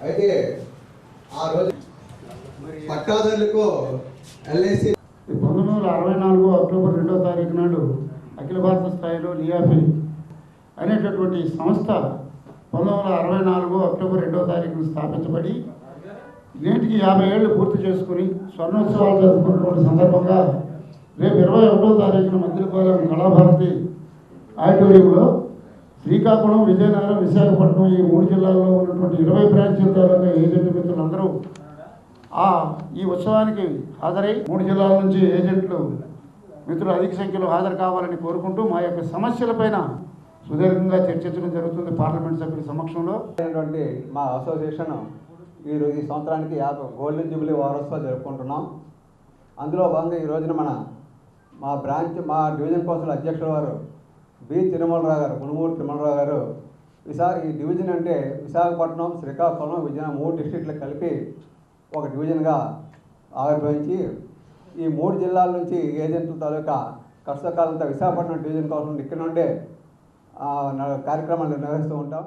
అయితే ఆ రోజు పట్టాదారులకు ఎల్ఐసి పంతొమ్మిది వందల అరవై నాలుగు అక్టోబర్ రెండో తారీఖు నాడు అఖిల భారత స్థాయిలో లియాఫీ అనేటటువంటి సంస్థ పంతొమ్మిది వందల అరవై నాలుగు అక్టోబర్ రెండో తారీఖున స్థాపించబడి నేటికి యాభై ఏళ్ళు పూర్తి చేసుకుని స్వర్ణోత్సవాలు జరుపుకున్నటువంటి సందర్భంగా రేపు ఇరవై ఒకటో తారీఖున మధ్యపాలెం కళాభారతి ఆడిటోరియంలో శ్రీకాకుళం విజయనగరం విశాఖపట్నం ఈ మూడు జిల్లాల్లో ఉన్నటువంటి ఇరవై బ్రాంచీల ద్వారా ఏజెంట్ మిత్రులందరూ ఆ ఈ ఉత్సవానికి హాజరై మూడు జిల్లాల నుంచి ఏజెంట్లు మిత్రులు అధిక సంఖ్యలో హాజరు కావాలని కోరుకుంటూ మా యొక్క సమస్యలపైన సుదీర్ఘంగా చర్చించడం జరుగుతుంది పార్లమెంట్ సభ్యుల సమక్షంలో. మా అసోసియేషన్ ఈ రోజు ఈ సంవత్సరానికి యాభై గోల్డెన్ జూబ్లీ వారోత్సవాలు జరుపుకుంటున్నాం. అందులో భాగంగా ఈ రోజున మన మా బ్రాంచ్ మా డివిజన్ కౌన్సిల్ అధ్యక్షుల వారు బి. తిరుమలరావు గారు మునుమూరు తిరుమలరావు గారు విశా ఈ డివిజన్ అంటే విశాఖపట్నం శ్రీకాకుళం విజయనగరం మూడు డిస్టిక్లు కలిపి ఒక డివిజన్గా ఆవిర్భవించి ఈ మూడు జిల్లాల నుంచి ఏజెంట్ల తాలూకా కష్టకాలంతో విశాఖపట్నం డివిజన్ కోసం ఇక్కడ నుండే కార్యక్రమాలు నిర్వహిస్తూ ఉంటాం.